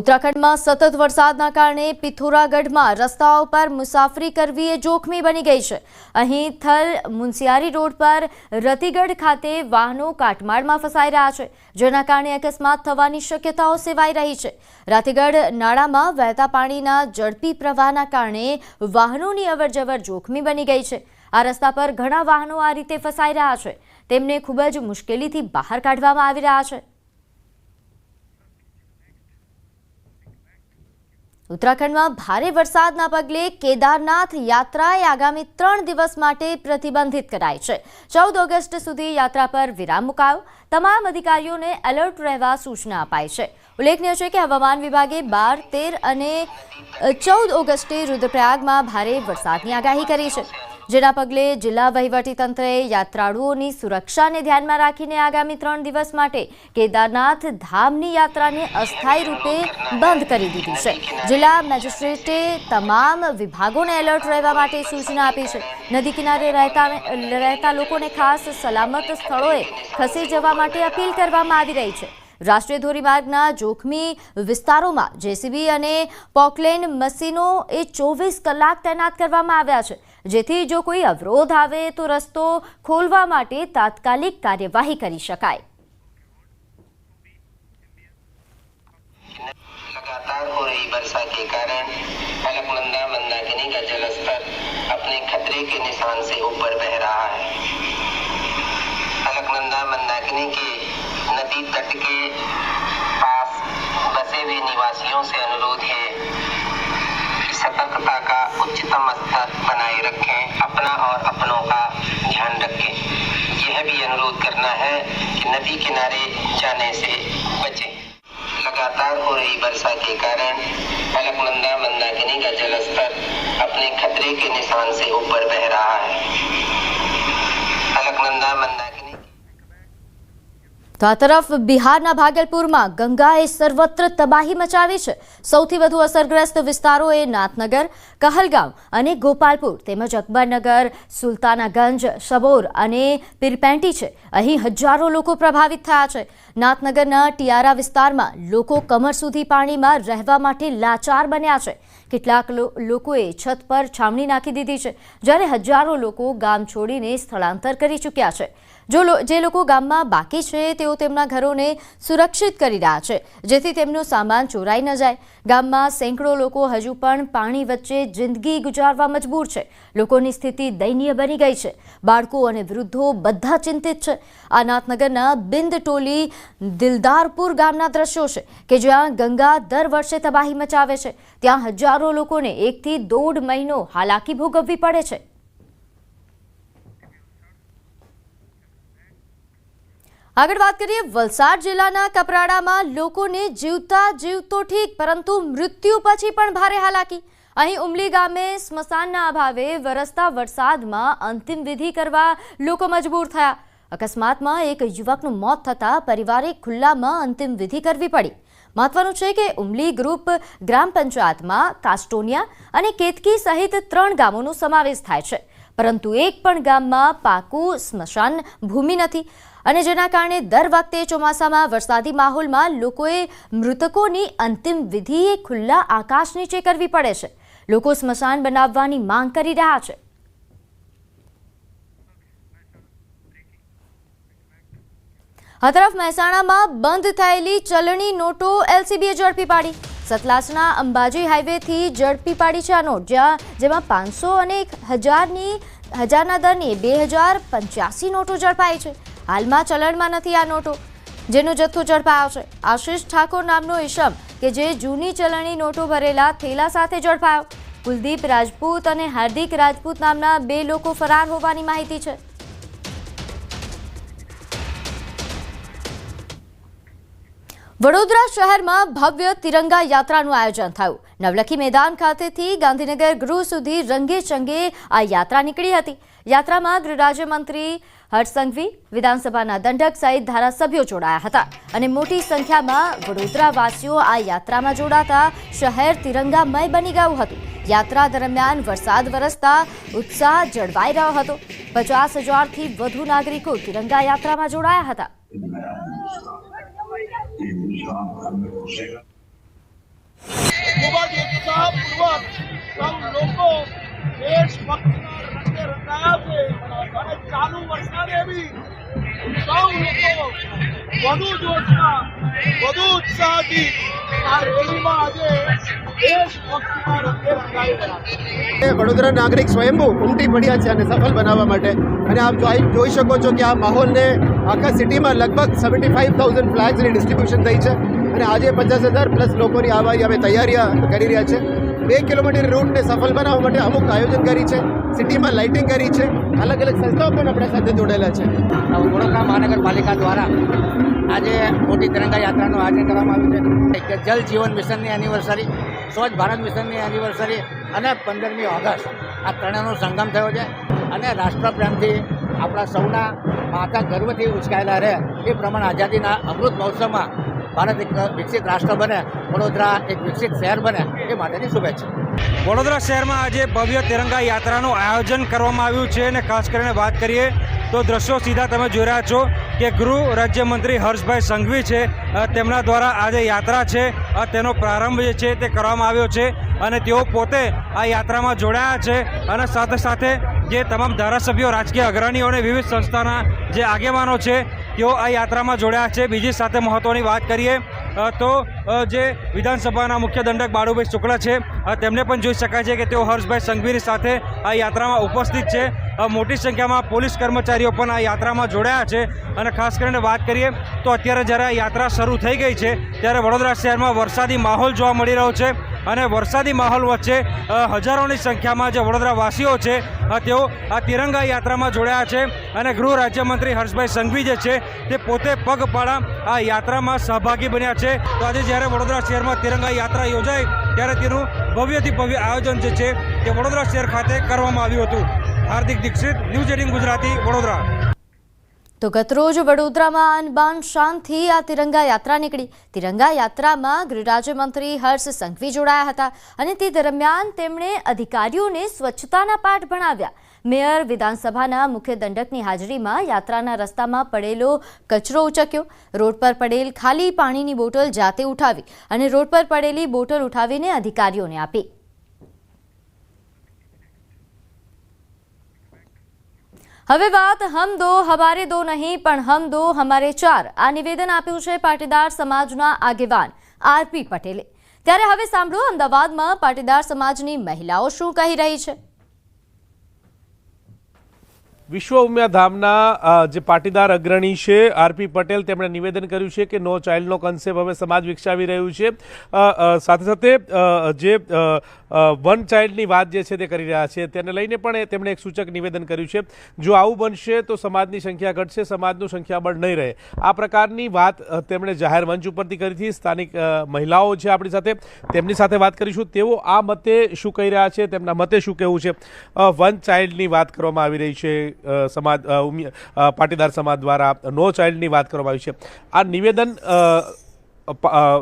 ઉત્તરાખંડમાં સતત વરસાદના કારણે પિથોરાગઢમાં રસ્તાઓ પર મુસાફરી કરવી એ જોખમી બની ગઈ છે. અહીં થલ મુનસિયારી રોડ પર રતિગઢ ખાતે વાહનો કાટમાળમાં ફસાઈ રહ્યા છે, જેના કારણે અકસ્માત થવાની શક્યતાઓ સેવાઈ રહી છે. રાતીગઢ નાળામાં વહેતા પાણીના ઝડપી પ્રવાહના કારણે વાહનોની અવરજવર જોખમી બની ગઈ છે. આ રસ્તા પર ઘણા વાહનો આ રીતે ફસાઈ રહ્યા છે. તેમને ખૂબ જ મુશ્કેલીથી બહાર કાઢવામાં આવી રહ્યા છે. ઉત્તરાખંડમાં ભારે વરસાદના પગલે કેદારનાથ યાત્રાએ આગામી ત્રણ દિવસ માટે પ્રતિબંધિત કરાઈ છે. ચૌદ ઓગસ્ટ સુધી યાત્રા પર વિરામ મુકાયો. તમામ અધિકારીઓને એલર્ટ રહેવા સૂચના અપાઈ છે. ઉલ્લેખનીય છે કે હવામાન વિભાગે બાર, તેર અને ચૌદ ઓગસ્ટે રુદ્રપ્રયાગમાં ભારે વરસાદની આગાહી કરી છે. જેના પગલે જિલ્લા વહીવટીતંત્રએ યાત્રાળુઓની સુરક્ષાને ધ્યાનમાં રાખીને આગામી ત્રણ દિવસ માટે કેદારનાથ ધામની યાત્રાને અસ્થાયી રૂપે બંધ કરી દીધી છે. જિલ્લા મેજિસ્ટ્રેટે તમામ વિભાગોને એલર્ટ રહેવા માટે સૂચના આપી છે. નદી કિનારે રહેતા રહેતા લોકોને ખાસ સલામત સ્થળોએ ખસી જવા માટે અપીલ કરવામાં આવી રહી છે. રાષ્ટ્રીય ધોરીમાર્ગના જોખમી વિસ્તારોમાં જેસીબી અને પોકલેન મશીનો એ ચોવીસ કલાક તૈનાત કરવામાં આવ્યા છે. જેથી જો કોઈ અવરોધ આવે તો રસ્તો ખોલવા માટે તાત્કાલિક કાર્યવાહી કરી શકાય लगातार हो रही वर्षा के कारण अलकनंदा मंदाकिनी का जल स्तर अपने खतरे के निशान से ऊपर बह रहा है अलकनंदा मंदाकिनी के नदी तट के पास बसे हुए निवासियों से अनुरोध है कि सतर्कता का उच्चतम स्तर बनाए रखें, अपना और अपनों का ध्यान रखें। यह भी अनुरोध करना है कि नदी किनारे जाने से बचें। लगातार हो रही वर्षा के कारण अलकनंदा मंदाकिनी का जल स्तर अपने खतरे के निशान से ऊपर बह रहा है। अलकनंदा मंदाकिनी તો આ તરફ બિહારના ભાગલપુરમાં ગંગાએ સર્વત્ર તબાહી મચાવી છે. સૌથી વધુ અસરગ્રસ્ત વિસ્તારો એ નાથનગર કહલગાંવ અને ગોપાલપુર તેમજ અકબરનગર, સુલતાનાગંજ, સબોર અને પીરપેન્ટી છે. અહીં હજારો લોકો પ્રભાવિત થયા છે. નાથનગરના ટિયારા વિસ્તારમાં લોકો કમર સુધી પાણીમાં રહેવા માટે લાચાર બન્યા છે. કેટલાક લોકોએ છત પર છાવણી નાખી દીધી છે, જ્યારે હજારો લોકો ગામ છોડીને સ્થળાંતર કરી ચૂક્યા છે. જો જે લોકો ગામમાં બાકી છે, તેઓ તેમના ઘરોને સુરક્ષિત કરી રહ્યા છે, જેથી તેમનો સામાન ચોરાઈ ન જાય. ગામમાં સેંકડો લોકો હજુ પણ પાણી વચ્ચે જિંદગી ગુજારવા મજબૂર છે. લોકોની સ્થિતિ દયનીય બની ગઈ છે. બાળકો અને વૃદ્ધો બધા ચિંતિત છે. આ નાથનગરના બિંદ ટોલી દિલદારપુર ગામના દ્રશ્યો છે કે જ્યાં ગંગા દર વર્ષે તબાહી મચાવે છે. ત્યાં હજારો લોકોને એકથી દોઢ મહિનો હાલાકી ભોગવવી પડે છે. આગળ વાત કરીએ, વલસાડ જિલ્લાના કપરાડામાં લોકોને જીવતા જીવતો ઠીક, પરંતુ મૃત્યુ પછી પણ ભારે હાલાકી. અહીં ઉમલી ગામે સ્મશાનના અભાવે વરસતા વરસાદમાં અંતિમ વિધિ કરવા લોકો મજબૂર થયા. અકસ્માતમાં એક યુવકનું મોત થતાં પરિવારે ખુલ્લામાં અંતિમ વિધિ કરવી પડી. મહત્વનું છે કે ઉમલી ગ્રુપ ગ્રામ પંચાયતમાં કાસ્ટોનિયા અને કેતકી સહિત ત્રણ ગામોનો સમાવેશ થાય છે. પરંતુ એક પણ ગામમાં પાકું સ્મશાન ભૂમિ નથી. અને જેના કારણે દર વખતે ચોમાસામાં વરસાદી માહોલમાં લોકોએ મૃતકોની અંતિમ વિધિ એ ખુલ્લા આકાશ નીચે કરવી પડે છે. લોકો સ્મશાન બનાવવાની માંગ કરી રહ્યા છે. આ તરફ મહેસાણામાં બંધ થયેલી ચલણી નોટો એલસીબીએ ઝડપી પાડી. સતલાસના અંબાજી હાઈવેથી ઝડપી પાડી છે આ નોટ, જ્યાં જેમાં પાંચસો અને હજારની હજારના દરની બે હજાર પંચ્યાસી નોટો ઝડપાઈ છે. હાલમાં ચલણમાં નથી આ નોટો, જેનો જથ્થો ઝડપાયો છે. આશિષ ઠાકોર નામનો ઈશમ, કે જે જૂની ચલણી નોટો ભરેલા થેલા સાથે ઝડપાયો. કુલદીપ રાજપૂત અને હાર્દિક રાજપૂત નામના બે લોકો ફરાર હોવાની માહિતી છે. વડોદરા શહેરમાં ભવ્ય તિરંગા યાત્રાનું આયોજન થયું. નવલખી મેદાન ખાતેથી ગાંધીનગર ગૃહ સુધી રંગે ચંગે આ યાત્રા નીકળી હતી. યાત્રામાં ગૃહ રાજ્યમંત્રી વિધાનસભાના દંડક સહિત ધારાસભ્યો જોડાયા હતા અને મોટી સંખ્યામાં વડોદરાવાસીઓ આ યાત્રામાં જોડાતા શહેર તિરંગામય બની ગયું હતું. યાત્રા દરમિયાન વરસાદ વરસતા ઉત્સાહ જળવાઈ રહ્યો હતો. પચાસ હજારથી વધુ નાગરિકો તિરંગા યાત્રામાં જોડાયા હતા. ખૂબ જ લોકો દેશભક્તિના રંગે રંગાયા છે અને વધુ જોશમાં વધુ ઉત્સાહથી આ રેલીમાં આજે વડોદરા નાગરિક સ્વયંભૂ ઉમટી પડ્યા છે અને સફળ બનાવવા માટે. અને આપ જોઈ શકો છો કે આ માહોલને આખા સિટીમાં લગભગ સેવન્ટી ફાઇવ થાઉઝન્ડ ફ્લેગ્સની ડિસ્ટ્રીબ્યુશન થઈ છે. અને આજે પચાસ હજાર પ્લસ લોકોની આવા અમે તૈયારીઓ કરી રહ્યા છે. બે કિલોમીટર રૂટને સફળ બનાવવા માટે અમુક આયોજન કરી છે. સિટીમાં લાઇટિંગ કરી છે. અલગ અલગ સંસ્થાઓ પણ આપણા સાથે જોડાયેલા છે. વડોદરા મહાનગરપાલિકા દ્વારા આજે મોટી તિરંગા યાત્રાનું આયોજન કરવામાં આવ્યું છે. કે જલ જીવન મિશનની એનિવર્સરી સ્વચ્છ ભારત મિશનની એનિવર્સરી અને પંદરમી ઓગસ્ટ આ ત્રણેયનો સંગમ થયો છે. અને રાષ્ટ્રપ્રેમથી આપણા સૌના માતા ગર્વથી ઉચકાયેલા રહે એ પ્રમાણે આઝાદીના અમૃત મહોત્સવમાં ભારત એક વિકસિત રાષ્ટ્ર બને, વડોદરા એક વિકસિત શહેર બને એ માટેની શુભેચ્છા. વડોદરા શહેરમાં આજે ભવ્ય તિરંગા યાત્રાનું આયોજન કરવામાં આવ્યું છે અને ખાસ કરીને વાત કરીએ તો દ્રશ્યો સીધા તમે જોઈ રહ્યા છો કે ગૃહ રાજ્યમંત્રી હર્ષભાઈ સંઘવી છે તેમના દ્વારા આ જે યાત્રા છે તેનો પ્રારંભ જે છે તે કરવામાં આવ્યો છે અને તેઓ પોતે આ યાત્રામાં જોડાયા છે અને સાથે સાથે જે તમામ ધારાસભ્યો, રાજકીય અગ્રણીઓ અને વિવિધ સંસ્થાના જે આગેવાનો છે તેઓ આ યાત્રામાં જોડાયા છે. બીજી સાથે મહત્ત્વની વાત કરીએ તો જે વિધાનસભાના મુખ્ય દંડક બાળુભાઈ શુક્લા છે તેમને પણ જોઈ શકાય છે કે તેઓ હર્ષભાઈ સંઘવીની સાથે આ યાત્રામાં ઉપસ્થિત છે. મોટી સંખ્યામાં પોલીસ કર્મચારીઓ પણ આ યાત્રામાં જોડાયા છે. અને ખાસ કરીને વાત કરીએ, તો અત્યારે જ્યારે આ યાત્રા શરૂ થઈ ગઈ છે, ત્યારે વડોદરા શહેરમાં વરસાદી માહોલ જોવા મળી રહ્યો છે. અને વરસાદી માહોલ વચ્ચે હજારોની સંખ્યામાં જે વડોદરાવાસીઓ છે તેઓ આ તિરંગા યાત્રામાં જોડાયા છે અને ગૃહ રાજ્યમંત્રી હર્ષભાઈ સંઘવી જે છે, તે પોતે પગપાળા આ યાત્રામાં સહભાગી બન્યા છે. તો આજે જ્યારે વડોદરા શહેરમાં તિરંગા યાત્રા યોજાઈ, ત્યારે તેનું ભવ્યથી ભવ્ય આયોજન જે છે, તે વડોદરા શહેર ખાતે કરવામાં આવ્યું હતું. Hardik Dikshit, news eighteen Gujarati, Vadodara. તો ગતરોજ વડોદરામાં અનબાન શાનથી આ તિરંગા યાત્રા નીકળી. તિરંગા યાત્રામાં ગૃહ રાજ્યમંત્રી હર્ષ સંઘવી જોડાયા હતા અને તે દરમિયાન તેમણે અધિકારીઓને સ્વચ્છતાના પાઠ ભણાવ્યા. મેયર વિધાનસભાના મુખ્ય દંડકની હાજરીમાં યાત્રાના રસ્તામાં પડેલો કચરો ઉચક્યો. રોડ પર પડેલ ખાલી પાણીની બોટલ જાતે ઉઠાવી અને રોડ પર પડેલી બોટલ ઉઠાવીને અધિકારીઓને આપી. હવે વાત હમ દો, હમારે દો નહીં, પણ હમ દો હમારે ચાર. આ નિવેદન આપ્યું છે પાટીદાર સમાજના આગેવાન આરપી પટેલે. ત્યારે હવે સાંભળો અમદાવાદમાં પાટીદાર સમાજની મહિલાઓ શું કહી રહી છે. વિશ્વ ઉમિયા ધામના જે પાટીદાર અગ્રણી છે આરપી પટેલ, તેમણે નિવેદન કર્યું છે કે નો ચાઇલ્ડનો કન્સેપ્ટ હવે સમાજ વિકસાવી રહ્યું છે. સાથે સાથે જે વન ચાઇલ્ડની વાત જે છે તે કરી રહ્યા છે, તેને લઈને પણ તેમણે એક સૂચક નિવેદન કર્યું છે. જો આવું બનશે તો સમાજની સંખ્યા ઘટશે, સમાજનું સંખ્યાબળ નહીં રહે. આ પ્રકારની વાત તેમણે જાહેર મંચ ઉપરથી કરી હતી. સ્થાનિક મહિલાઓ છે આપણી સાથે. તેમની સાથે વાત કરીશું. તેઓ આ મતે શું કહી રહ્યા છે, તેમના મતે શું કહેવું છે? વન ચાઇલ્ડની વાત કરવામાં આવી રહી છે. સમાજ પાટીદાર સમાજ દ્વારા નો ચાઇલ્ડની વાત કરવામાં આવી છે. આ નિવેદન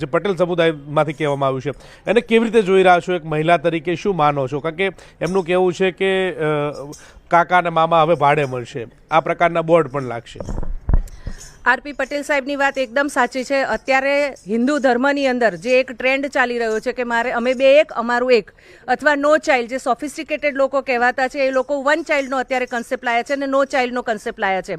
જે પટેલ સમુદાયમાંથી કહેવામાં આવ્યું છે, એને કેવી રીતે જોઈ રહ્યા છો એક મહિલા તરીકે? શું માનો છો? કારણ કે એમનું કહેવું છે કે કાકા અને મામા હવે ભાડે મળશે. આ પ્રકારના બોર્ડ પણ લાગશે. આરપી પટેલ સાહેબની વાત એકદમ સાચી છે. અત્યારે હિન્દુ ધર્મની અંદર જે એક ટ્રેન્ડ ચાલી રહ્યો છે કે મારે અમે બે એક, અમારું એક. અથવા નો ચાઇલ્ડ જે સોફિસ્ટિકેટેડ લોકો કહેવાતા છે, એ લોકો વન ચાઇલ્ડનો અત્યારે કન્સેપ્ટ લાયા છે અને નો ચાઇલ્ડનો કન્સેપ્ટ લાયા છે.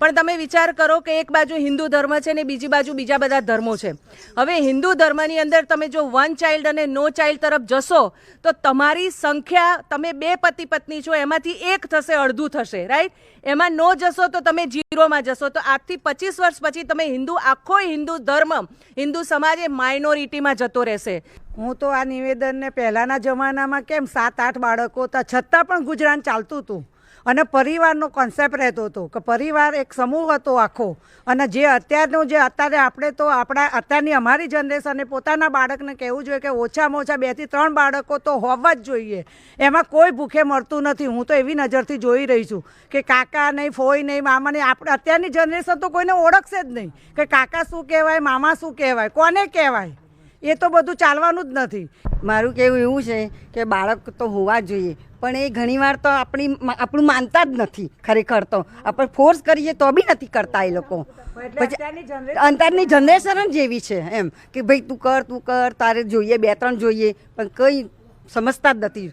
પણ તમે વિચાર કરો કે એક બાજુ હિન્દુ ધર્મ છે ને બીજી બાજુ બીજા બધા ધર્મો છે. હવે હિન્દુ ધર્મની અંદર તમે જો વન ચાઇલ્ડ અને નો ચાઇલ્ડ તરફ જશો, તો તમારી સંખ્યા, તમે બે પતિ પત્ની છો, એમાંથી એક થશે, અડધું થશે રાઈટ એમાં નો જશો તો તમે જીરોમાં જશો. તો આજથી પચીસ વર્ષ પછી તમે હિન્દુ, આખો હિન્દુ ધર્મ, હિન્દુ સમાજ એ માઇનોરિટીમાં જતો રહેશે. હું તો આ નિવેદનને પહેલાંના જમાનામાં કેમ સાત આઠ બાળકો હતા, છતાં પણ ગુજરાન ચાલતું હતું. અને પરિવારનો કોન્સેપ્ટ રહેતો હતો કે પરિવાર એક સમૂહ હતો આખો. અને જે અત્યારનું જે, અત્યારે આપણે તો આપણા, અત્યારની અમારી જનરેશને પોતાના બાળકને કહેવું જોઈએ કે ઓછામાં ઓછા બેથી ત્રણ બાળકો તો હોવા જ જોઈએ. એમાં કોઈ ભૂખે મળતું નથી. હું તો એવી નજરથી જોઈ રહી છું કે કાકા નહીં, ફોઈ નહીં મામા નહીં આપણે અત્યારની જનરેશન તો કોઈને ઓળખશે જ નહીં કે કાકા શું કહેવાય, મામા શું કહેવાય, કોને કહેવાય? એ તો બધું ચાલવાનું જ નથી. મારું કહેવું એવું છે કે બાળક તો હોવા જોઈએ. પણ એ ઘણીવાર તો આપણી આપણું માનતા જ નથી ખરેખર તો. આપણે ફોર્સ કરીએ તો બી નથી કરતા એ લોકો. પછી અંતરની જનરેશન જ જેવી છે એમ કે ભાઈ તું કર તું કર તારે જોઈએ બે ત્રણ જોઈએ પણ કંઈ સમજતા જ નથી.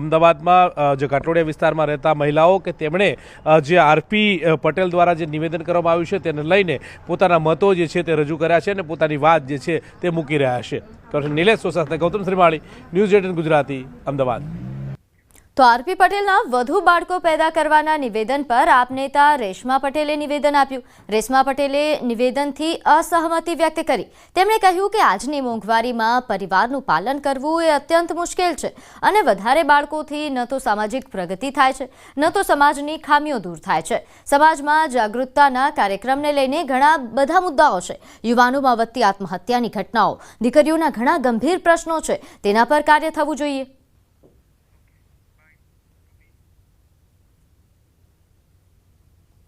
અમદાવાદમાં જે કાટોડિયા વિસ્તારમાં રહેતા મહિલાઓ કે તેમણે જે આરપી પટેલ દ્વારા જે નિવેદન કરવામાં આવ્યું છે તેને લઈને પોતાના મતો જે છે તે રજૂ કર્યા છે અને પોતાની વાત જે છે તે મૂકી રહ્યા છે. નિલેશ સો ગૌતમ શ્રીમાળી ન્યૂઝ એટીન ગુજરાતી અમદાવાદ. તો આરપી પટેલના વધુ બાળકો પેદા કરવાના નિવેદન પર આપ નેતા રેશમા પટેલે નિવેદન આપ્યું. રેશમા પટેલે નિવેદનથી અસહમતિ વ્યક્ત કરી. તેમણે કહ્યું કે આજની મોંઘવારીમાં પરિવારનું પાલન કરવું એ અત્યંત મુશ્કેલ છે અને વધારે બાળકોથી ન તો સામાજિક પ્રગતિ થાય છે, ન તો સમાજની ખામીઓ દૂર થાય છે. સમાજમાં જાગૃતતાના કાર્યક્રમને લઈને ઘણા બધા મુદ્દાઓ છે. યુવાનોમાં વધતી આત્મહત્યાની ઘટનાઓ, દીકરીઓના ઘણા ગંભીર પ્રશ્નો છે. તેના પર કાર્ય થવું જોઈએ.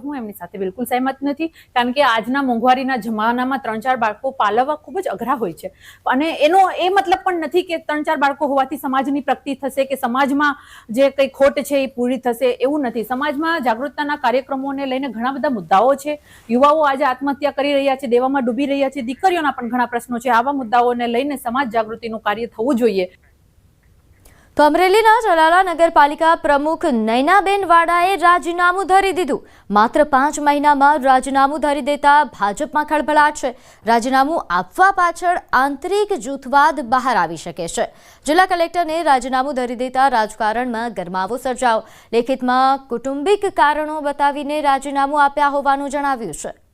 હું એમની સાથે બિલકુલ સહેમત નથી, કારણ કે આજના મોંઘવારીના જમાનામાં ત્રણ ચાર બાળકો પાલવવા ખૂબ જ અઘરા હોય છે. અને એનો એ મતલબ પણ નથી કે ત્રણ ચાર બાળકો હોવાથી સમાજની પ્રગતિ થશે કે સમાજમાં જે કંઈ ખોટ છે એ પૂરી થશે એવું નથી. સમાજમાં જાગૃતતાના કાર્યક્રમોને લઈને ઘણા બધા મુદ્દાઓ છે. યુવાઓ આજે આત્મહત્યા કરી રહ્યા છે, દેવામાં ડૂબી રહ્યા છે. દીકરીઓના પણ ઘણા પ્રશ્નો છે. આવા મુદ્દાઓને લઈને સમાજ જાગૃતિનું કાર્ય થવું જોઈએ. તો અમરેલીના જલાલા નગરપાલિકા પ્રમુખ નૈનાબેન વાડાએ રાજીનામું ધરી દીધું. માત્ર પાંચ મહિનામાં રાજીનામું ધરી દેતા ભાજપમાં ખળભળાટ છે. રાજીનામું આપવા પાછળ આંતરિક જૂથવાદ બહાર આવી શકે છે. જિલ્લા કલેક્ટરને રાજીનામું ધરી દેતા રાજકારણમાં ગરમાવો સર્જાયો. લેખિતમાં કુટુંબિક કારણો બતાવીને રાજીનામું આપ્યા હોવાનું જણાવ્યું છે.